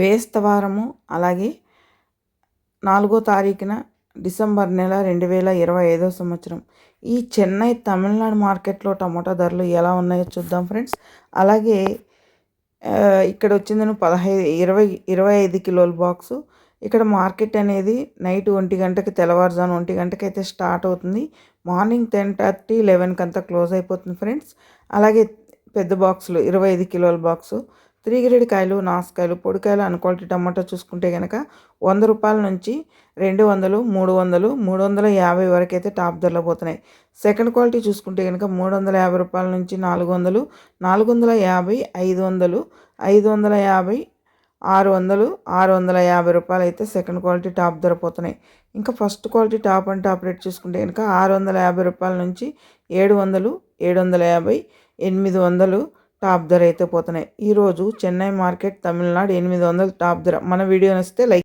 బేస్తవారము అలాగే నాలుగో తారీఖున డిసెంబర్ నెల రెండు వేల ఇరవై ఐదో సంవత్సరం. ఈ చెన్నై తమిళనాడు మార్కెట్లో టమాటా ధరలు ఎలా ఉన్నాయో చూద్దాం ఫ్రెండ్స్. అలాగే ఇక్కడ వచ్చిందని పదహైదు ఇరవై ఇరవై ఐదు కిలోల బాక్సు. ఇక్కడ మార్కెట్ అనేది నైట్ ఒంటి గంటకి తెల్లవారుజాను ఒంటి గంటకి అయితే స్టార్ట్ అవుతుంది. మార్నింగ్ టెన్ థర్టీ లెవెన్కి అంతా క్లోజ్ అయిపోతుంది ఫ్రెండ్స్. అలాగే పెద్ద బాక్సులు ఇరవై ఐదు కిలోల బాక్సు. త్రీ గ్రేడ్ కాయలు నాసుకాయలు పొడికాయలు అన్ క్వాలిటీ టమాటో చూసుకుంటే కనుక వంద రూపాయల నుంచి రెండు వందలు మూడు వందలు మూడు వందల యాభై వరకు అయితే టాప్ ధరలో పోతున్నాయి. సెకండ్ క్వాలిటీ చూసుకుంటే కనుక మూడు వందల యాభై రూపాయల నుంచి నాలుగు వందలు నాలుగు వందల యాభై ఐదు వందలు ఐదు వందల యాభై ఆరు వందలు ఆరు వందల యాభై రూపాయలు అయితే సెకండ్ క్వాలిటీ టాప్ ధర పోతున్నాయి. ఇంకా first quality top and top rate చూసుకుంటే కనుక ఆరు వందల యాభై రూపాయల నుంచి ఏడు వందలు ఏడు వందల యాభై ఎనిమిది వందలు టాప్ ధర అయితే పోతున్నాయి. ఈరోజు చెన్నై మార్కెట్ తమిళనాడు ఎనిమిది వందలు టాప్ ధర. మన వీడియో నచ్చితే లైక్